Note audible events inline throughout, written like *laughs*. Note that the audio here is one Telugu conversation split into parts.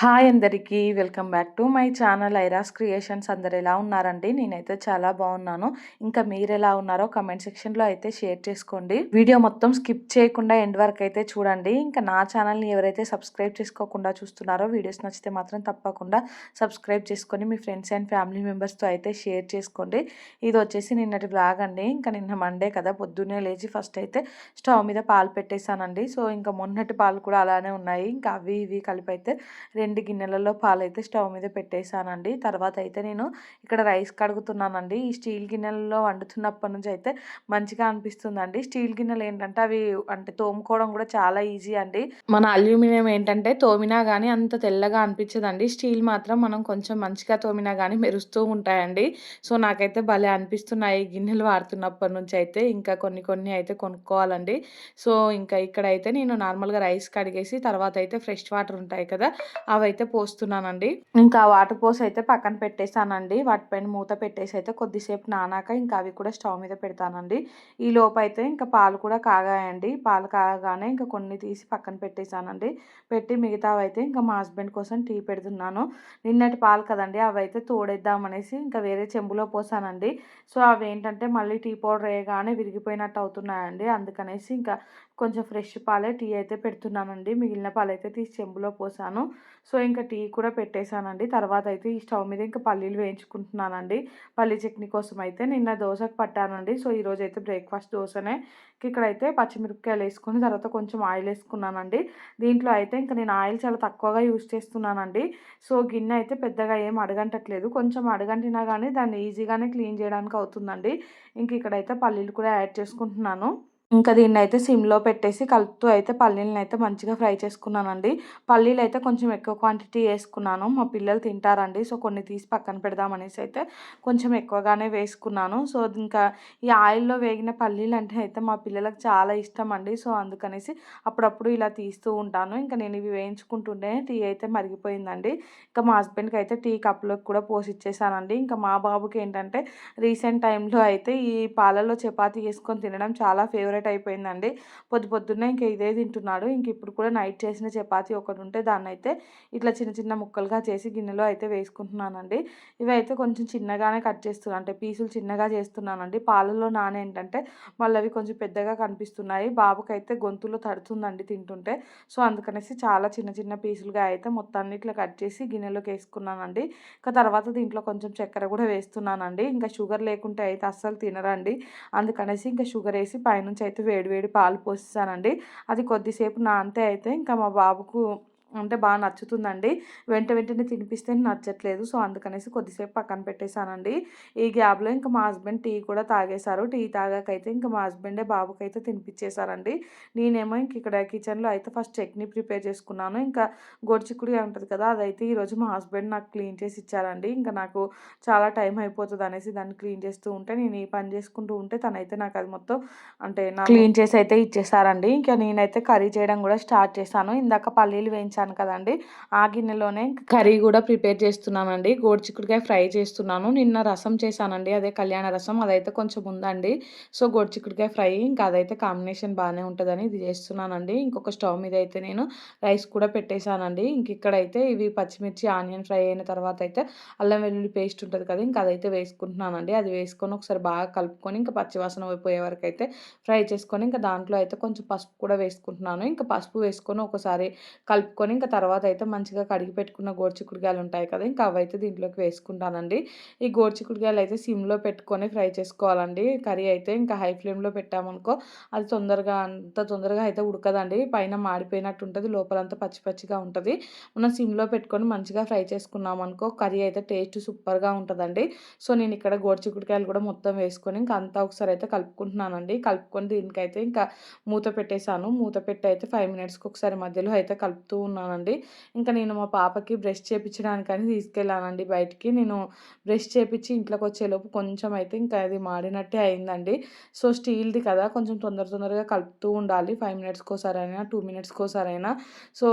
హాయ్ అందరికీ welcome back to my channel ఐరాస్ creations. అందరు ఎలా ఉన్నారండి? నేనైతే చాలా బాగున్నాను. ఇంకా మీరు ఎలా ఉన్నారో కమెంట్ సెక్షన్లో అయితే షేర్ చేసుకోండి. వీడియో మొత్తం స్కిప్ చేయకుండా ఎండ్ వరకు అయితే చూడండి. ఇంకా నా ఛానల్ని ఎవరైతే సబ్స్క్రైబ్ చేసుకోకుండా చూస్తున్నారో వీడియోస్ నచ్చితే మాత్రం తప్పకుండా సబ్స్క్రైబ్ చేసుకొని మీ ఫ్రెండ్స్ అండ్ ఫ్యామిలీ మెంబర్స్తో అయితే షేర్ చేసుకోండి. ఇది వచ్చేసి నిన్నటి బ్లాగ్ అండి. ఇంకా నిన్న మండే కదా పొద్దున్నే లేచి ఫస్ట్ అయితే స్టవ్ మీద పాలు పెట్టేశానండి. సో ఇంకా మొన్నటి పాలు కూడా అలానే ఉన్నాయి. ఇంకా అవి ఇవి కలిపి అయితే రెండు గిన్నెలలో పాలైతే స్టవ్ మీద పెట్టేశానండి. తర్వాత అయితే నేను ఇక్కడ రైస్ కడుగుతున్నానండి. ఈ స్టీల్ గిన్నెలలో వండుతున్నప్పటి నుంచి అయితే మంచిగా అనిపిస్తుందండి. స్టీల్ గిన్నెలు ఏంటంటే అవి అంటే తోముకోవడం కూడా చాలా ఈజీ అండి. మన అల్యూమినియం ఏంటంటే తోమినా కానీ అంత తెల్లగా అనిపించదండి. స్టీల్ మాత్రం మనం కొంచెం మంచిగా తోమినా కానీ మెరుస్తూ ఉంటాయండి. సో నాకైతే భలే అనిపిస్తున్నాయి గిన్నెలు వాడుతున్నప్పటి నుంచి అయితే. ఇంకా కొన్ని కొన్ని అయితే కొనుక్కోవాలండి. సో ఇంకా ఇక్కడైతే నేను నార్మల్గా రైస్ కడిగేసి తర్వాత అయితే ఫ్రెష్ వాటర్ ఉంటాయి కదా అవైతే పోస్తున్నానండి. ఇంకా వాటర్ పోసి అయితే పక్కన పెట్టేసానండి. వాటిపైన మూత పెట్టేసి అయితే కొద్దిసేపు నానాక ఇంకా అవి కూడా స్టవ్ మీద పెడతానండి. ఈ లోపు అయితే ఇంకా పాలు కూడా కాగాయండి. పాలు కాగానే ఇంకా కొన్ని తీసి పక్కన పెట్టేశానండి పెట్టి మిగతావి అయితే ఇంకా మా హస్బెండ్ కోసం టీ పెడుతున్నాను. నిన్నటి పాలు కదండి అవి అయితే తోడేద్దామనేసి ఇంకా వేరే చెంబులో పోసానండి. సో అవి ఏంటంటే మళ్ళీ టీ పౌడర్ వేయగానే విరిగిపోయినట్టు అవుతున్నాయండి. అందుకనేసి ఇంకా కొంచెం ఫ్రెష్ పాలే టీ అయితే పెడుతున్నానండి. మిగిలిన పాలు అయితే తీసి చెంబులో పోసాను. సో ఇంకా టీ కూడా పెట్టేశానండి. తర్వాత అయితే ఈ స్టవ్ మీద ఇంకా పల్లీలు వేయించుకుంటున్నానండి. పల్లీ చట్నీ కోసం అయితే నిన్న దోశకు పట్టానండి. సో ఈరోజు అయితే బ్రేక్ఫాస్ట్ దోశనే. ఇక్కడైతే పచ్చిమిరపకాయలు వేసుకుని తర్వాత కొంచెం ఆయిల్ వేసుకున్నానండి. దీంట్లో అయితే ఇంకా నేను ఆయిల్ చాలా తక్కువగా యూజ్ చేస్తున్నానండి. సో గిన్నె అయితే పెద్దగా ఏం అడగంటట్లేదు. కొంచెం అడగంటినా కానీ దాన్ని ఈజీగానే క్లీన్ చేయడానికి అవుతుందండి. ఇంక ఇక్కడైతే పల్లీలు కూడా యాడ్ చేసుకుంటున్నాను. ఇంకా దీన్ని అయితే సిమ్లో పెట్టేసి కలుపుతూ అయితే పల్లీలను అయితే మంచిగా ఫ్రై చేసుకున్నానండి. పల్లీలు అయితే కొంచెం ఎక్కువ క్వాంటిటీ వేసుకున్నాను. మా పిల్లలు తింటారండి. సో కొన్ని తీసి పక్కన పెడదామనేసి అయితే కొంచెం ఎక్కువగానే వేసుకున్నాను. సో ఇంకా ఈ ఆయిల్లో వేగిన పల్లీలు అంటే అయితే మా పిల్లలకు చాలా ఇష్టం అండి సో అందుకనేసి అప్పుడప్పుడు ఇలా తీస్తూ ఉంటాను. ఇంకా నేను ఇవి వేయించుకుంటుంటే టీ అయితే మరిగిపోయిందండి. ఇంకా మా హస్బెండ్కి అయితే టీ కప్లోకి కూడా పోసి ఇచ్చేసానండి ఇంకా మా బాబుకి ఏంటంటే రీసెంట్ టైంలో అయితే ఈ పాలలో చపాతీ వేసుకొని తినడం చాలా ఫేవరెట్ ఫేవరెట్ అయిపోయిందండి. పొద్దు పొద్దున్నే ఇంక ఇదే తింటున్నాడు. ఇంక ఇప్పుడు కూడా నైట్ చేసిన చపాతీ ఒకటి ఉంటే దాన్ని అయితే ఇట్లా చిన్న చిన్న ముక్కలుగా చేసి గిన్నెలో అయితే వేసుకుంటున్నానండి. ఇవి అయితే కొంచెం చిన్నగానే కట్ చేస్తున్నాను అంటే పీసులు చిన్నగా చేస్తున్నానండి. పాలలో నాన ఏంటంటే మళ్ళీ అవి కొంచెం పెద్దగా కనిపిస్తున్నాయి. బాబుకైతే గొంతులో తడుతుందండి తింటుంటే. సో అందుకనేసి చాలా చిన్న చిన్న పీసులుగా అయితే మొత్తాన్ని ఇట్లా కట్ చేసి గిన్నెలోకి వేసుకున్నానండి. ఇంకా తర్వాత దీంట్లో కొంచెం చక్కెర కూడా వేస్తున్నానండి. ఇంకా షుగర్ లేకుంటే అయితే అస్సలు తినరండి. అందుకనేసి ఇంకా షుగర్ వేసి పైనుంచి అయితే వేడి వేడి పాలు పోసేసానండి. అది కొద్దిసేపు నానితే అయితే ఇంకా మా బాబుకు అంటే బాగా నచ్చుతుందండి. వెంట వెంటనే తినిపిస్తే నచ్చట్లేదు. సో అందుకనేసి కొద్దిసేపు పక్కన పెట్టేశానండి. ఈ గ్యాప్లో ఇంకా మా హస్బెండ్ టీ కూడా తాగేశారు. టీ తాగాకైతే ఇంకా మా హస్బెండే బాబుకి అయితే తినిపించేశారండి నేనేమో ఇంక ఇక్కడ కిచెన్లో అయితే ఫస్ట్ చట్నీ ప్రిపేర్ చేసుకున్నాను. ఇంకా గొడిచిక్కుడిగా ఉంటుంది కదా అదైతే ఈరోజు మా హస్బెండ్ నాకు క్లీన్ చేసి ఇచ్చారండి. ఇంకా నాకు చాలా టైం అయిపోతుంది అనేసి దాన్ని క్లీన్ చేస్తూ ఉంటే నేను ఈ పని చేసుకుంటూ ఉంటే తనైతే నాకు అది మొత్తం అంటే క్లీన్ చేసి అయితే ఇచ్చేసారండి ఇంకా నేనైతే కర్రీ చేయడం కూడా స్టార్ట్ చేశాను. ఇందాక పల్లీలు వేయించాను చేశాను కదండి. ఆ గిన్నెలోనే కర్రీ కూడా ప్రిపేర్ చేస్తున్నానండి. గోడ్చిక్కుడికాయ ఫ్రై చేస్తున్నాను. నిన్న రసం చేశానండి. అదే కళ్యాణ రసం అదైతే కొంచెం ఉందండి. సో గోడ్చిక్కుడికాయ ఫ్రై ఇంకా అదైతే కాంబినేషన్ బాగానే ఉంటుందని ఇది చేస్తున్నానండి. ఇంకొక స్టవ్ మీద అయితే నేను రైస్ కూడా పెట్టేశానండి. ఇంక ఇక్కడైతే ఇవి పచ్చిమిర్చి ఆనియన్ ఫ్రై అయిన తర్వాత అయితే అల్లం వెల్లుల్లి పేస్ట్ ఉంటుంది కదా ఇంకా అదైతే వేసుకుంటున్నానండి. అది వేసుకొని ఒకసారి బాగా కలుపుకొని ఇంకా పచ్చివాసన అయిపోయే వరకు అయితే ఫ్రై చేసుకొని ఇంకా దాంట్లో అయితే కొంచెం పసుపు కూడా వేసుకుంటున్నాను. ఇంకా పసుపు వేసుకొని ఒకసారి కలుపుకొని పెట్టుకొని ఇంకా తర్వాత అయితే మంచిగా కడిగి పెట్టుకున్న గోరుచిక్కుడుకాయలు ఉంటాయి కదా ఇంకా అవైతే దీంట్లోకి వేసుకుంటానండి. ఈ గోరుచిక్కుడుకాయలు అయితే సిమ్లో పెట్టుకొని ఫ్రై చేసుకోవాలండి. కర్రీ అయితే ఇంకా హై ఫ్లేమ్లో పెట్టామనుకో అది తొందరగా అంత తొందరగా అయితే ఉడకదండి. పైన మాడిపోయినట్టు ఉంటుంది లోపలంతా పచ్చి పచ్చిగా ఉంటుంది. మనం సిమ్లో పెట్టుకొని మంచిగా ఫ్రై చేసుకున్నాం అనుకో కర్రీ అయితే టేస్ట్ సూపర్గా ఉంటుందండి. సో నేను ఇక్కడ గోరుచిక్కుడుకాయలు కూడా మొత్తం వేసుకొని ఇంకా అంతా ఒకసారి అయితే కలుపుకుంటున్నానండి. కలుపుకొని దీనికైతే ఇంకా మూత పెట్టేశాను. మూత పెట్టి అయితే ఫైవ్ మినిట్స్కి ఒకసారి మధ్యలో అయితే కలుపుతూ ఉన్నాను. ఉన్నానండి ఇంకా నేను మా పాపకి బ్రష్ చేయించడానికని తీసుకెళ్ళానండి బయటికి. నేను బ్రష్ చేయించి ఇంట్లోకి వచ్చేలోపు కొంచెం అయితే ఇంకా అది మాడినట్టే అయిందండి. సో స్టీల్ది కదా కొంచెం తొందర తొందరగా కలుపుతూ ఉండాలి. ఫైవ్ మినిట్స్కి ఒకసారైనా టూ మినిట్స్కి ఒకసారైనా సో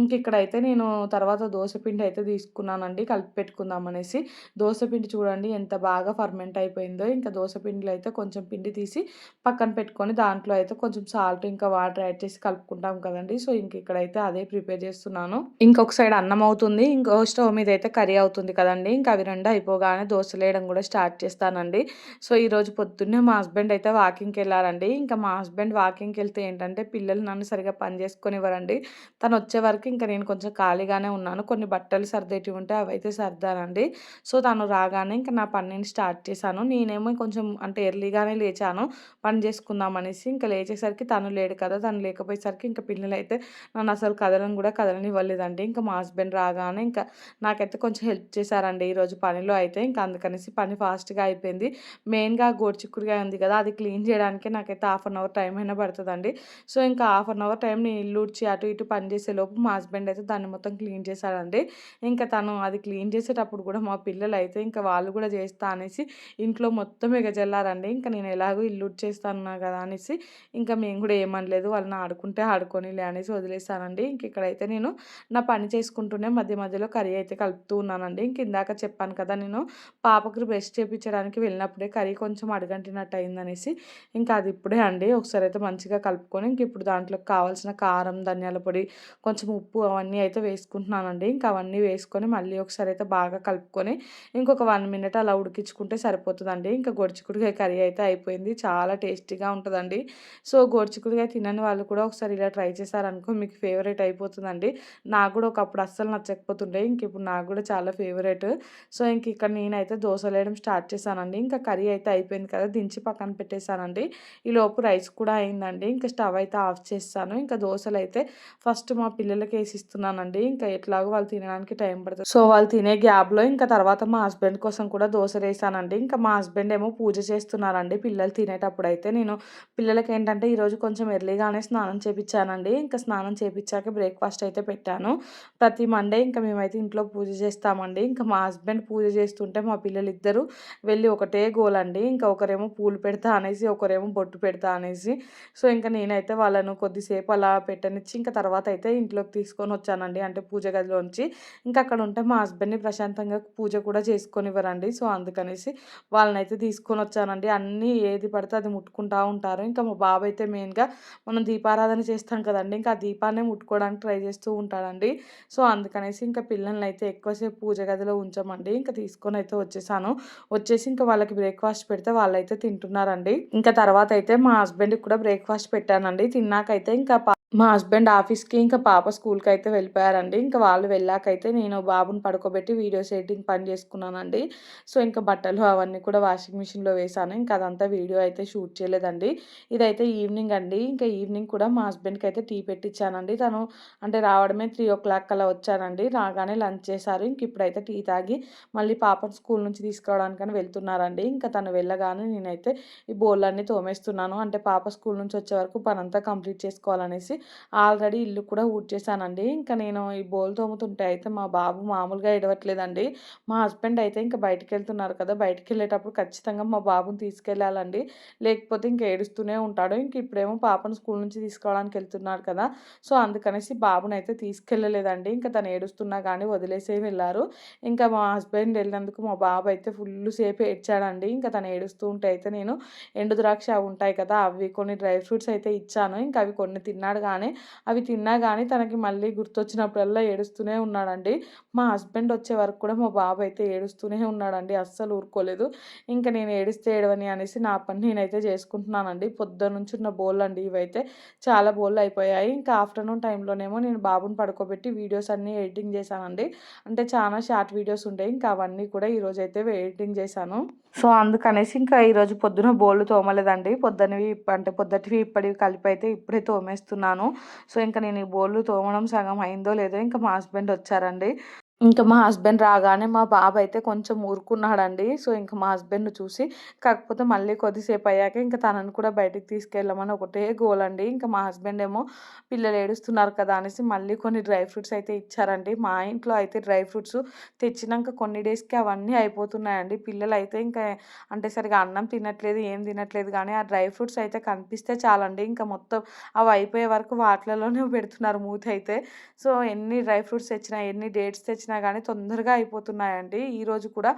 ఇంక ఇక్కడైతే నేను తర్వాత దోశపిండి అయితే తీసుకున్నానండి. కలిపి పెట్టుకుందాం అనేసి. దోశపిండి చూడండి ఎంత బాగా ఫర్మెంట్ అయిపోయిందో. ఇంకా దోశపిండిలో అయితే కొంచెం పిండి తీసి పక్కన పెట్టుకొని దాంట్లో అయితే కొంచెం సాల్ట్ ఇంకా వాటర్ యాడ్ చేసి కలుపుకుంటాం కదండి. సో ఇంక ఇక్కడైతే అదే ప్రిపేర్ చేస్తున్నాను. ఇంకొక సైడ్ అన్నం అవుతుంది. ఇంకో స్టవ్ మీద అయితే కర్రీ అవుతుంది కదండి. ఇంకా అవి రెండు అయిపోగానే దోశలు వేయడం కూడా స్టార్ట్ చేస్తానండి. సో ఈరోజు పొద్దున్నే మా హస్బెండ్ అయితే వాకింగ్కి వెళ్ళారండి. ఇంకా మా హస్బెండ్ వాకింగ్కి వెళ్తే ఏంటంటే పిల్లలు నన్ను సరిగా పని చేసుకునివ్వరండి. తను వచ్చే వరకు ఇంకా నేను కొంచెం ఖాళీగానే ఉన్నాను. కొన్ని బట్టలు సర్దేటివి ఉంటే అవి అయితే సర్దానండి. సో తను రాగానే ఇంకా నా పని నేను స్టార్ట్ చేశాను. నేనేమో కొంచెం అంటే ఎర్లీగానే లేచాను. పని చేసుకుందాం అనేసి ఇంకా లేచేసరికి తను లేడు కదా. తను లేకపోయేసరికి ఇంకా పిల్లలు అయితే నన్ను అసలు కదలను కూడా కదలనివ్వలేదండి. ఇంకా మా హస్బెండ్ రాగానే ఇంకా నాకైతే కొంచెం హెల్ప్ చేశారండి ఈరోజు పనిలో అయితే. ఇంకా అందుకనేసి పని ఫాస్ట్గా అయిపోయింది. మెయిన్గా గోడిచిక్కుడుగా ఉంది కదా అది క్లీన్ చేయడానికి నాకైతే హాఫ్ అన్ అవర్ టైం అయినా పడుతుందండి. సో ఇంకా హాఫ్ అన్ అవర్ టైం నేను ఇల్లు ఉడిచి అటు ఇటు పని చేసే లోపు మా హస్బెండ్ అయితే దాన్ని మొత్తం క్లీన్ చేశాడండి. ఇంకా తను అది క్లీన్ చేసేటప్పుడు కూడా మా పిల్లలు అయితే ఇంకా వాళ్ళు కూడా చేస్తా అనేసి ఇంట్లో మొత్తం ఎగజల్లారండి. ఇంకా నేను ఎలాగో ఇల్లు చేస్తాను కదా అనేసి ఇంకా మేము కూడా ఏమనలేదు. వాళ్ళని ఆడుకుంటే ఆడుకొనిలే అనేసి వదిలేస్తానండి ఇంక ఇక్కడైతే నేను నా పని చేసుకుంటూనే మధ్య మధ్యలో కర్రీ అయితే కలుపుతూ ఉన్నానండి. ఇంక ఇందాక చెప్పాను కదా నేను పాపకు బ్రష్ చేయించడానికి వెళ్ళినప్పుడే కర్రీ కొంచెం అడగంటినట్టు అయిందనేసి ఇంకా అది ఇప్పుడే అండి. ఒకసారి అయితే మంచిగా కలుపుకొని ఇంక ఇప్పుడు దాంట్లోకి కావాల్సిన కారం ధనియాల పొడి కొంచెం ఉప్పు అవన్నీ అయితే వేసుకుంటున్నానండి. ఇంకా అవన్నీ వేసుకొని మళ్ళీ ఒకసారి అయితే బాగా కలుపుకొని ఇంకొక వన్ మినిట్ అలా ఉడికించుకుంటే సరిపోతుందండి. ఇంకా గొడిచికుడికాయ కర్రీ అయితే అయిపోయింది. చాలా టేస్టీగా ఉంటుందండి. సో గొడుచుకుడికాయ తినని వాళ్ళు కూడా ఒకసారి ఇలా ట్రై చేశారనుకో మీకు ఫేవరెట్ అయిపోతుందండి. నాకు కూడా ఒకప్పుడు అస్సలు నచ్చకపోతుండే. ఇంక ఇప్పుడు నాకు కూడా చాలా ఫేవరెట్. సో ఇంక ఇక్కడ నేనైతే దోశలు వేయడం స్టార్ట్ చేశానండి. ఇంకా కర్రీ అయితే అయిపోయింది కదా దించి పక్కన పెట్టేశానండి. ఈ లోపు రైస్ కూడా అయిందండి. ఇంకా స్టవ్ అయితే ఆఫ్ చేస్తాను. ఇంకా దోశలు అయితే ఫస్ట్ మా పిల్లలకి వేసి ఇస్తున్నానండి. ఇంకా ఎట్లాగో వాళ్ళు తినడానికి టైం పడుతుంది. సో వాళ్ళు తినే గ్యాప్లో ఇంకా తర్వాత మా హస్బెండ్ కోసం కూడా దోశ వేసానండి ఇంకా మా హస్బెండ్ ఏమో పూజ చేస్తున్నారండి పిల్లలు తినేటప్పుడు అయితే. నేను పిల్లలకి ఏంటంటే ఈరోజు కొంచెం ఎర్లీగానే స్నానం చేపించానండి. ఇంకా స్నానం చేపించాక బ్రేక్ఫాస్ట్ అయితే పెట్టాను. ప్రతి మండే ఇంకా మేమైతే ఇంట్లో పూజ చేస్తామండి. ఇంకా మా హస్బెండ్ పూజ చేస్తుంటే మా పిల్లలు ఇద్దరు వెళ్ళి ఒకటే గోల్ అండి. ఇంకా ఒకరేమో పూలు పెడతా అనేసి ఒకరేమో బొట్టు పెడతా అనేసి. సో ఇంకా నేనైతే వాళ్ళను కొద్దిసేపు అలా పెట్టనిచ్చి ఇంకా తర్వాత అయితే ఇంట్లోకి తీసుకొని వచ్చానండి. అంటే పూజ గదిలోంచి. ఇంకా అక్కడ ఉంటే మా హస్బెండ్ని ప్రశాంతంగా పూజ కూడా చేసుకొనివ్వరండి. సో అందుకనేసి వాళ్ళనైతే తీసుకొని వచ్చానండి. అన్నీ ఏది పడితే అది ముట్టుకుంటూ ఉంటారు. ఇంకా మా బాబు అయితే మెయిన్గా మనం దీపారాధన చేస్తాం కదండి. ఇంకా ఆ దీపాన్ని ముట్టుకోవడానికి ట్రై చేస్తూ ఉంటాడండి. సో అందుకనేసి ఇంకా పిల్లల్ని అయితే ఎక్కువసేపు పూజ గదిలో ఉంచమండి. ఇంకా తీసుకొని అయితే వచ్చేసాను. వచ్చేసి ఇంకా వాళ్ళకి బ్రేక్ఫాస్ట్ పెడితే వాళ్ళైతే తింటున్నారండి. ఇంకా తర్వాత అయితే మా హస్బెండ్కి కూడా బ్రేక్ఫాస్ట్ పెట్టానండి. తిన్నాకైతే ఇంకా మా హస్బెండ్ ఆఫీస్కి ఇంకా పాప స్కూల్కి అయితే వెళ్ళిపోయారండి. ఇంకా వాళ్ళు వెళ్ళాకైతే నేను బాబుని పడుకోబెట్టి వీడియోస్ ఎడిటింగ్ పని చేసుకున్నానండి. సో ఇంకా బట్టలు అవన్నీ కూడా వాషింగ్ మిషన్లో వేసాను ఇంకా అదంతా వీడియో అయితే షూట్ చేయలేదండి. ఇదైతే ఈవినింగ్ అండి. ఇంకా ఈవినింగ్ కూడా మా హస్బెండ్కి అయితే టీ పెట్టించానండి తను అంటే రావడమే త్రీ ఓ క్లాక్ అలా వచ్చానండి. రాగానే లంచ్ చేశారు. ఇంక ఇప్పుడైతే టీ తాగి మళ్ళీ పాపను స్కూల్ నుంచి తీసుకోవడానికని వెళ్తున్నారండి. ఇంకా తను వెళ్ళగానే నేనైతే ఈ బోళ్ళన్నీ తోమేస్తున్నాను. అంటే పాప స్కూల్ నుంచి వచ్చే వరకు పనంతా కంప్లీట్ చేసుకోవాలనేసి ఆల్రెడీ ఇల్లు కూడా ఊడ్చేసానండి ఇంకా నేను ఈ బోల్ తోముతుంటే అయితే మా బాబు మామూలుగా ఇడవట్లేదండి మా హస్బెండ్ అయితే ఇంకా బయటికి వెళ్తున్నారు కదా బయటికి వెళ్ళేటప్పుడు ఖచ్చితంగా మా బాబుని తీసుకెళ్ళాలండి లేకపోతే ఇంక ఏడుస్తూనే ఉంటాడు. ఇంక ఇప్పుడేమో పాపను స్కూల్ నుంచి తీసుకోవడానికి వెళ్తున్నాడు కదా సో అందుకనేసి బాబుని అయితే తీసుకెళ్ళలేదండి. ఇంకా తను ఏడుస్తున్నా కానీ వదిలేసే వెళ్ళారు. ఇంకా మా హస్బెండ్ వెళ్ళినందుకు మా బాబు అయితే ఫుల్ సేపు ఏడ్చాడండి. ఇంకా తను ఏడుస్తూ ఉంటే అయితే నేను ఎండు ద్రాక్ష ఉంటాయి కదా అవి కొన్ని డ్రై ఫ్రూట్స్ అయితే ఇచ్చాను. ఇంకా అవి కొన్ని తిన్నాడు కానీ అవి తిన్నా కానీ తనకి మళ్ళీ గుర్తొచ్చినప్పుడల్లా ఏడుస్తూనే ఉన్నాడండి. మా హస్బెండ్ వచ్చే వరకు కూడా మా బాబు అయితే ఏడుస్తూనే ఉన్నాడండి. అస్సలు ఊరుకోలేదు. ఇంకా నేను ఏడిస్తే ఏడవని అనేసి నా పని నేనైతే చేసుకుంటున్నానండి. పొద్దున్న నుంచి ఉన్న బోళ్ళు అండి ఇవైతే. చాలా బోళ్ళు అయిపోయాయి. ఇంకా ఆఫ్టర్నూన్ టైంలోనేమో నేను బాబుని పడుకోబెట్టి వీడియోస్ అన్నీ ఎడిటింగ్ చేశానండి. అంటే చాలా షార్ట్ వీడియోస్ ఉంటాయి. ఇంకా అవన్నీ కూడా ఈరోజు అయితే ఎడిటింగ్ చేశాను. సో అందుకనేసి ఇంకా ఈరోజు పొద్దున బోళ్ళు తోమలేదండి. పొద్దునవి అంటే పొద్దుటివి ఇప్పటివి కలిపి అయితే ఇప్పుడే తోమేస్తున్నాను. సో ఇంకా నేను ఈ బోళ్ళు తోమడం సగం అయిందో లేదో ఇంకా మా హస్బెండ్ వచ్చారండి. ఇంకా మా హస్బెండ్ రాగానే మా బాబు అయితే కొంచెం ఊరుకున్నాడండి. సో ఇంకా మా హస్బెండ్ చూసి కాకపోతే మళ్ళీ కొద్దిసేపు అయ్యాక ఇంకా తనని కూడా బయటికి తీసుకెళ్ళమని ఒకటే గోల్ అండి ఇంకా మా హస్బెండ్ ఏమో పిల్లలు ఏడుస్తున్నారు కదా అనేసి మళ్ళీ కొన్ని డ్రై ఫ్రూట్స్ అయితే ఇచ్చారండి. మా ఇంట్లో అయితే డ్రై ఫ్రూట్స్ తెచ్చినాక కొన్ని డేస్కి అవన్నీ అయిపోతున్నాయండి. పిల్లలు అయితే ఇంకా అంటే సరిగా అన్నం తినట్లేదు ఏం తినట్లేదు. కానీ ఆ డ్రై ఫ్రూట్స్ అయితే కనిపిస్తే చాలండి. ఇంకా మొత్తం అవి అయిపోయే వరకు వాటిలలోనే పెడుతున్నారు మూతి అయితే సో ఎన్ని డ్రై ఫ్రూట్స్ తెచ్చినా ఎన్ని డేట్స్ తెచ్చినా వచ్చినా కానీ తొందరగా అయిపోతున్నాయండి. ఈరోజు కూడా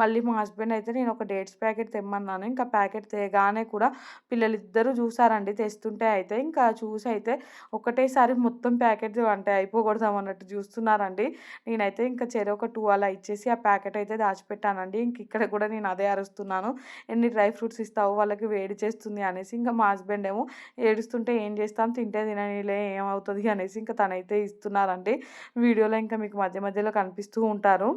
మళ్ళీ మా హస్బెండ్ అయితే నేను ఒక డేట్స్ ప్యాకెట్ తెమ్మన్నాను. ఇంకా ప్యాకెట్ తేగానే కూడా పిల్లలిద్దరూ చూసారండి. తెస్తుంటే అయితే ఇంకా చూసి అయితే ఒకటేసారి మొత్తం ప్యాకెట్ అంటే అయిపోకూడదాం అన్నట్టు చూస్తున్నారండి. నేనైతే ఇంకా చెర ఒక టూ అలా ఇచ్చేసి ఆ ప్యాకెట్ అయితే దాచిపెట్టానండి. ఇంక ఇక్కడ కూడా నేను అదే అరుస్తున్నాను. ఎన్ని డ్రై ఫ్రూట్స్ ఇస్తావు? వాళ్ళకి వేడి చేస్తుంది అనేసి ఇంకా మా హస్బెండ్ ఏమో ఏడుస్తుంటే ఏం చేస్తాం? తింటే తిననిలే ఏమవుతుంది? అనేసి ఇంకా తనైతే ఇస్తున్నారండి. వీడియోలో ఇంకా మీకు మధ్య మధ్యలో కనిపిస్తూ ఉంటారు.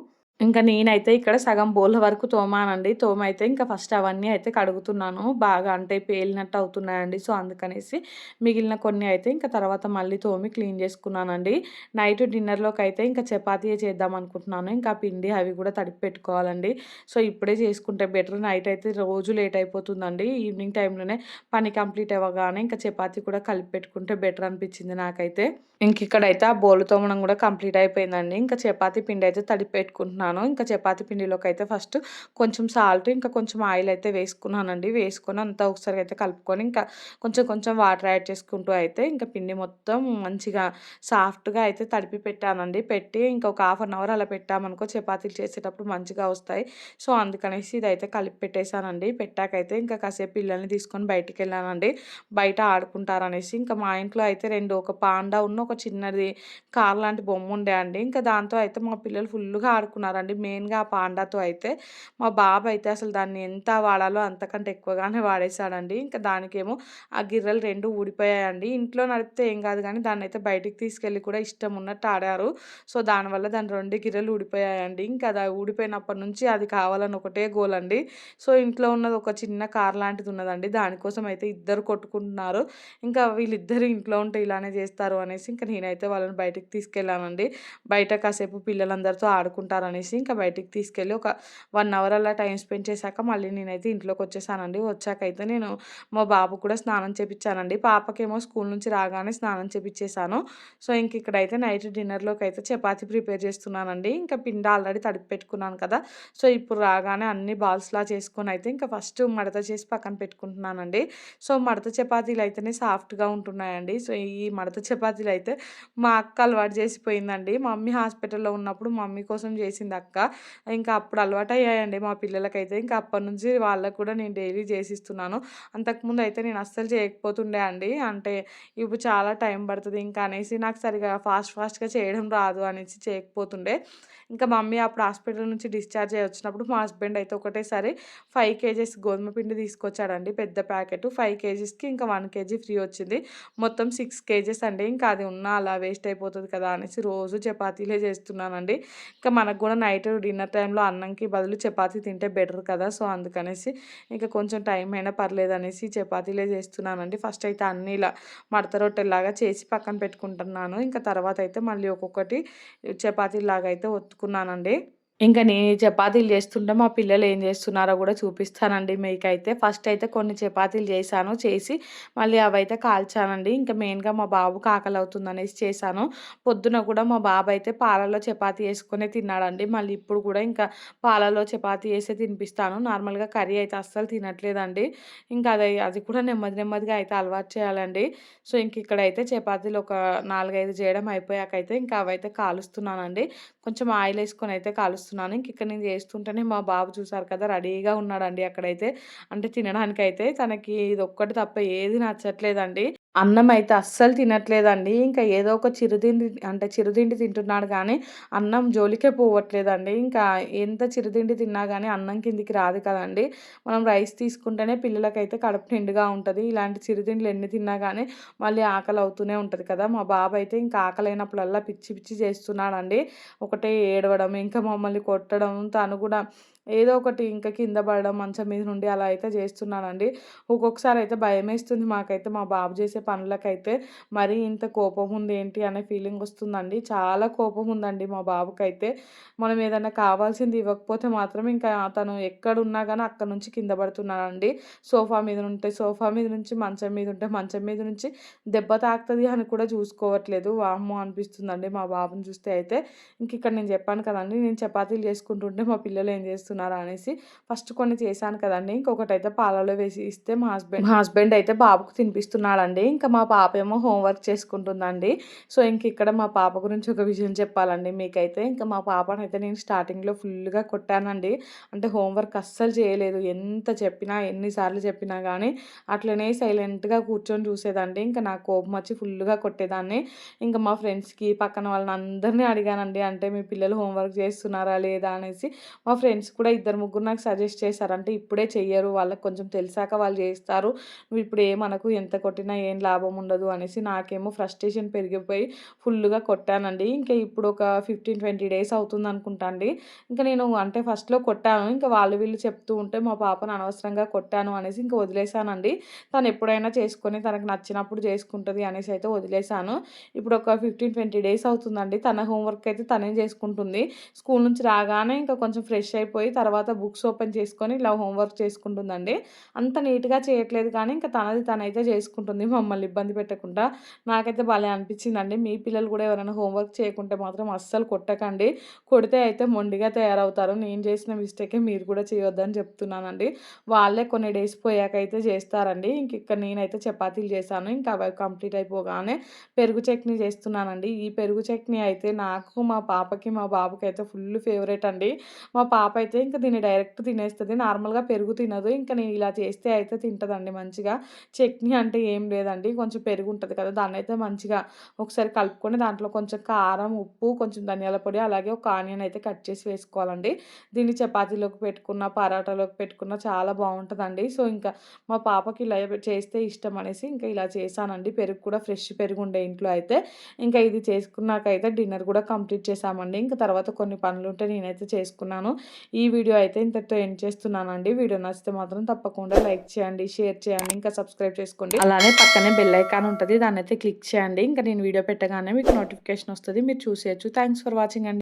ఇంకా నేనైతే ఇక్కడ సగం బోళ్ళ వరకు తోమానండి. తోమైతే ఇంకా ఫస్ట్ అవన్నీ అయితే కడుగుతున్నాను. బాగా అంటే పేలినట్టు అవుతున్నాయండి. సో అందుకనేసి మిగిలిన కొన్ని అయితే ఇంకా తర్వాత మళ్ళీ తోమి క్లీన్ చేసుకున్నానండి. నైట్ డిన్నర్లోకి అయితే ఇంకా చపాతీ చేద్దాం అనుకుంటున్నాను. ఇంకా పిండి అవి కూడా తడిపి పెట్టుకోవాలండి. సో ఇప్పుడే చేసుకుంటే బెటర్. నైట్ అయితే రోజు లేట్ అయిపోతుందండి. ఈవినింగ్ టైంలోనే పని కంప్లీట్ అవ్వగానే ఇంకా చపాతీ కూడా కలిపి పెట్టుకుంటే బెటర్ అనిపించింది నాకైతే. ఇంక ఇక్కడైతే ఆ బోలు తోమడం కూడా కంప్లీట్ అయిపోయిందండి. ఇంకా చపాతీ పిండి అయితే తడిపి పెట్టుకుంటున్నాను. ఇంకా చపాతీ పిండిలోకి అయితే ఫస్ట్ కొంచెం సాల్ట్ ఇంకా కొంచెం ఆయిల్ అయితే వేసుకున్నానండి. వేసుకొని అంతా ఒకసారి అయితే కలుపుకొని ఇంకా కొంచెం కొంచెం వాటర్ యాడ్ చేసుకుంటూ అయితే ఇంకా పిండి మొత్తం మంచిగా సాఫ్ట్గా అయితే తడిపి పెట్టానండి. పెట్టి ఇంకా ఒక హాఫ్ అన్ అవర్ అలా పెట్టామనుకో చపాతీలు చేసేటప్పుడు మంచిగా వస్తాయి. సో అందుకనేసి ఇదైతే కలిపి పెట్టేశానండి. పెట్టాకైతే ఇంకా కాసేపు పిల్లల్ని తీసుకొని బయటికి వెళ్ళానండి బయట ఆడుకుంటారనేసి ఇంకా మా ఇంట్లో అయితే రెండు ఒక పాండా ఉన్న ఒక చిన్నది కార్ లాంటి బొమ్మ ఉండే అండి. ఇంకా దాంతో అయితే మా పిల్లలు ఫుల్గా వాడుతున్నారండి మెయిన్గా ఆ పాండాతో అయితే మా బాబు అయితే అసలు దాన్ని ఎంత వాడాలో అంతకంటే ఎక్కువగానే వాడేశాడండి. ఇంకా దానికేమో ఆ గిర్రెలు రెండు ఊడిపోయాయండి. ఇంట్లో నడిపితే ఏం కాదు కానీ దాన్ని అయితే బయటికి తీసుకెళ్ళి కూడా ఇష్టం ఉన్నట్టు ఆడారు. సో దానివల్ల దాని రెండు గిర్రెలు ఊడిపోయాయండి. ఇంకా అది ఊడిపోయినప్పటి నుంచి అది కావాలని ఒకటే గోల్ అండి. సో ఇంట్లో ఉన్నది ఒక చిన్న కార్ లాంటిది ఉన్నదండి. దానికోసం అయితే ఇద్దరు కొట్టుకుంటున్నారు. ఇంకా వీళ్ళిద్దరు ఇంట్లో ఉంటే ఇలానే చేస్తారు అనేసి ఇంకా నేనైతే వాళ్ళని బయటికి తీసుకెళ్ళానండి. బయట కాసేపు పిల్లలందరితో ఆడుకుంటారని అనేసి ఇంకా బయటికి తీసుకెళ్ళి ఒక వన్ అవర్ అలా టైం స్పెండ్ చేశాక మళ్ళీ నేనైతే ఇంట్లోకి వచ్చేసానండి వచ్చాకైతే నేను మా బాబు కూడా స్నానం చేపించానండి పాపకేమో స్కూల్ నుంచి రాగానే స్నానం చేపించేశాను సో ఇంక ఇక్కడైతే నైట్ డిన్నర్లోకి అయితే చపాతీ ప్రిపేర్ చేస్తున్నానండి. ఇంకా పిండి ఆల్రెడీ తడిపి పెట్టుకున్నాను కదా. సో ఇప్పుడు రాగానే అన్ని బాల్స్లా చేసుకొని అయితే ఇంకా ఫస్ట్ మడత చేసి పక్కన పెట్టుకుంటున్నానండి. సో మడత చపాతీలు అయితేనే సాఫ్ట్గా ఉంటున్నాయండి. సో ఈ మడత చపాతీలు అయితే మా అక్క అలవాటు చేసిపోయిందండి. మమ్మీ హాస్పిటల్లో ఉన్నప్పుడు మమ్మీ కోసం చేసింది అక్క. ఇంకా అప్పుడు అలవాటు అయ్యాయండి మా పిల్లలకైతే. ఇంకా అప్పటి నుంచి వాళ్ళకు కూడా నేను డైలీ చేసిస్తున్నాను. అంతకుముందు అయితే నేను అస్సలు చేయకపోతుండే అండి. అంటే ఇప్పుడు చాలా టైం పడుతుంది. ఇంకా అనేసి నాకు సరిగా ఫాస్ట్ ఫాస్ట్గా చేయడం రాదు అనేసి చేయకపోతుండే. ఇంకా మమ్మీ అప్పుడు హాస్పిటల్ నుంచి డిశ్చార్జ్ అయ్యి వచ్చినప్పుడు మా హస్బెండ్ అయితే ఒకటేసారి ఫైవ్ కేజీస్ గోధుమ పిండి తీసుకొచ్చాడండి పెద్ద ప్యాకెట్. ఫైవ్ కేజీస్కి ఇంకా వన్ కేజీ ఫ్రీ వచ్చింది. మొత్తం సిక్స్ కేజెస్ అండి. ఇంకా అది ఉన్నా అలా వేస్ట్ అయిపోతుంది కదా అనేసి రోజు చపాతీలే చేస్తున్నానండి. ఇంకా మనకు కూడా నైట్ డిన్నర్ టైంలో అన్నంకి బదులు చపాతీ తింటే బెటర్ కదా సో అందుకనేసి ఇంకా కొంచెం టైం అయినా పర్లేదు అనేసి చపాతీలే చేస్తున్నానండి. ఫస్ట్ అయితే అన్నీ ఇలా మడత రొట్టెలాగా చేసి పక్కన పెట్టుకుంటున్నాను. ఇంకా తర్వాత అయితే మళ్ళీ ఒక్కొక్కటి చపాతీలాగా అయితే ఒత్తు తీసుకున్నానండి. ఇంకా నేను చపాతీలు చేస్తుంటే మా పిల్లలు ఏం చేస్తున్నారో కూడా చూపిస్తానండి మీకైతే. ఫస్ట్ అయితే కొన్ని చపాతీలు చేశాను చేసి మళ్ళీ అవైతే కాల్చానండి. ఇంకా మెయిన్గా మా బాబు ఆకలి అవుతుందనేసి చేశాను. పొద్దున కూడా మా బాబు అయితే పాలలో చపాతీ వేసుకొని తిన్నాడండి. మళ్ళీ ఇప్పుడు కూడా ఇంకా పాలలో చపాతీ వేసే తినిపిస్తాను. నార్మల్గా కర్రీ అయితే అస్సలు తినట్లేదండి. ఇంకా అది అది కూడా నెమ్మది నెమ్మదిగా అయితే అలవాటు చేయాలండి. సో ఇంక ఇక్కడైతే చపాతీలు ఒక నాలుగైదు చేయడం అయిపోయాకైతే ఇంకా అవైతే కాలుస్తున్నానండి. కొంచెం ఆయిల్ వేసుకొని అయితే కాలుస్తున్నాను. ఇంక ఇక్కడ నేను చేస్తుంటేనే మా బాబు చూసారు కదా రెడీగా ఉన్నాడండి అక్కడైతే. అంటే తినడానికి అయితే తనకి ఇది ఒక్కటి తప్ప ఏది నచ్చట్లేదండి. అన్నం అయితే అస్సలు తినట్లేదండి. ఇంకా ఏదో ఒక చిరుతిండి అంటే చిరుతిండి తింటున్నాడు కానీ అన్నం జోలికే పోవట్లేదండి. ఇంకా ఎంత చిరుతిండి తిన్నా కానీ అన్నం కిందికి రాదు కదండి. మనం రైస్ తీసుకుంటేనే పిల్లలకైతే కడుపు నిండుగా ఉంటుంది. ఇలాంటి చిరుతిండ్లు ఎన్ని తిన్నా కానీ మళ్ళీ ఆకలి అవుతూనే ఉంటుంది కదా. మా బాబు అయితే ఇంకా ఆకలి అయినప్పుడల్లా పిచ్చి పిచ్చి చేస్తున్నాడండి. ఒకటే ఏడవడం ఇంకా మమ్మల్ని కొట్టడం తను కూడా ఏదో ఒకటి ఇంకా కింద పడడం మంచం మీద నుండి అలా అయితే చేస్తున్నానండి. ఒక్కొక్కసారి అయితే భయం వేస్తుంది మాకైతే మా బాబు చేసే పనులకైతే. మరీ ఇంత కోపం ఉంది ఏంటి అనే ఫీలింగ్ వస్తుందండి. చాలా కోపం ఉందండి మా బాబుకైతే. మనం ఏదైనా కావాల్సింది ఇవ్వకపోతే మాత్రం ఇంకా తను ఎక్కడున్నా కానీ అక్కడ నుంచి కింద పడుతున్నానండి సోఫా మీద ఉంటే సోఫా మీద నుంచి మంచం మీద ఉంటే మంచం మీద నుంచి దెబ్బ తాకుతుంది అని కూడా చూసుకోవట్లేదు. వామ్మో అనిపిస్తుందండి మా బాబుని చూస్తే అయితే. ఇంక ఇక్కడ నేను చెప్పాను కదండి నేను చపాతీలు చేసుకుంటుంటే మా పిల్లలు ఏం చేస్తున్నారా అనేసి ఫస్ట్ కొన్ని చేశాను కదండి. ఇంకొకటి అయితే పాలలో వేసి ఇస్తే మా హస్బెండ్ మా హస్బెండ్ అయితే బాబుకు తినిపిస్తున్నాడండి. ఇంకా మా పాప ఏమో హోంవర్క్ చేసుకుంటుందండి. సో ఇంక ఇక్కడ మా పాప గురించి ఒక విషయం చెప్పాలండి. మీకైతే ఇంకా మా పాపనైతే నేను స్టార్టింగ్లో ఫుల్గా కొట్టానండి. అంటే హోంవర్క్ అస్సలు చేయలేదు. ఎంత చెప్పినా ఎన్నిసార్లు చెప్పినా కానీ అట్లనే సైలెంట్గా కూర్చొని చూసేదండి. ఇంకా నా కోపం వచ్చి ఫుల్గా కొట్టేదాన్ని. ఇంకా మా ఫ్రెండ్స్కి పక్కన వాళ్ళని అందరినీ అడిగానండి. అంటే మీ పిల్లలు హోంవర్క్ చేస్తున్నారా లేదా అనేసి మా ఫ్రెండ్స్ కూడా ఇద్దరు ముగ్గురు నాకు సజెస్ట్ చేశారంటే ఇప్పుడే చెయ్యరు. వాళ్ళకి కొంచెం తెలిసాక వాళ్ళు చేస్తారు నువ్వు ఇప్పుడు ఏమనకు ఎంత కొట్టినా ఏం లాభం ఉండదు అనేసి నాకేమో ఫ్రస్ట్రేషన్ పెరిగిపోయి ఫుల్గా కొట్టానండి. ఇంకా ఇప్పుడు ఒక ఫిఫ్టీన్ ట్వంటీ డేస్ అవుతుంది అనుకుంటా అండి. ఇంకా నేను అంటే ఫస్ట్లో కొట్టాను. ఇంకా వాళ్ళు వీళ్ళు చెప్తూ ఉంటే మా పాపను అనవసరంగా కొట్టాను అనేసి ఇంకా వదిలేశానండి. తను ఎప్పుడైనా చేసుకొని తనకు నచ్చినప్పుడు చేసుకుంటుంది అనేసి అయితే వదిలేశాను. ఇప్పుడు ఒక ఫిఫ్టీన్ ట్వంటీ డేస్ అవుతుందండి. తన హోంవర్క్ అయితే తనే చేసుకుంటుంది. స్కూల్ నుంచి రాగానే ఇంకా కొంచెం ఫ్రెష్ అయిపోయి తర్వాత బుక్స్ ఓపెన్ చేసుకొని ఇలా హోంవర్క్ చేసుకుంటుందండి. అంత నీట్గా చేయట్లేదు కానీ ఇంకా తనది తనైతే చేసుకుంటుంది. *laughs* మమ్మల్ని ఇబ్బంది పెట్టకుండా. నాకైతే భలే అనిపించిందండి. మీ పిల్లలు కూడా ఎవరైనా హోంవర్క్ చేయకుంటే మాత్రం అస్సలు కొట్టకండి. కొడితే అయితే మొండిగా తయారవుతారు. నేను చేసిన మిస్టేకే మీరు కూడా చేయొద్దని చెప్తున్నానండి. వాళ్ళే కొన్ని డేస్ పోయాక అయితే చేస్తారండి. ఇంక ఇక్కడ నేనైతే చపాతీలు చేశాను. ఇంకా అవి కంప్లీట్ అయిపోగానే పెరుగు చట్నీ చేస్తున్నానండి. ఈ పెరుగు చట్నీ అయితే నాకు మా పాపకి మా బాబుకి అయితే ఫుల్ ఫేవరెట్ అండి. మా పాప అయితే ఇంకా దీన్ని డైరెక్ట్ తినేస్తుంది నార్మల్గా పెరుగు తినదు. ఇంకా నేను ఇలా చేస్తే అయితే తింటుందండి మంచిగా. చట్నీ అంటే ఏం లేదండి. కొంచెం పెరుగు ఉంటుంది కదా దాన్ని అయితే మంచిగా ఒకసారి కలుపుకొని దాంట్లో కొంచెం కారం ఉప్పు కొంచెం ధనియాల పొడి అలాగే ఒక ఆనియన్ అయితే కట్ చేసి వేసుకోవాలండి. దీన్ని చపాతీలోకి పెట్టుకున్న పరాటాలోకి పెట్టుకున్న చాలా బాగుంటుందండి. సో ఇంకా మా పాపకి ఇలా చేస్తే ఇష్టం అనేసి ఇంకా ఇలా చేశానండి. పెరుగు కూడా ఫ్రెష్ పెరుగు ఉండే ఇంట్లో అయితే. ఇంకా ఇది చేసుకున్నాకైతే డిన్నర్ కూడా కంప్లీట్ చేసామండి ఇంకా తర్వాత కొన్ని పనులు ఉంటే నేనైతే చేసుకున్నాను. ఈ వీడియో అయితే ఇంతటితో ఎండ్ చేస్తున్నానండి. వీడియో నచ్చితే మాత్రం తప్పకుండా లైక్ చేయండి షేర్ చేయండి ఇంకా సబ్స్క్రైబ్ చేసుకోండి. అలానే పక్కనే బెల్ ఐకాన్ ఉంటుంది దాన్ని అయితే క్లిక్ చేయండి. ఇంకా నేను వీడియో పెట్టగానే మీకు నోటిఫికేషన్ వస్తుంది మీరు చూసేయచ్చు. థ్యాంక్స్ ఫర్ వాచింగ్ అండి.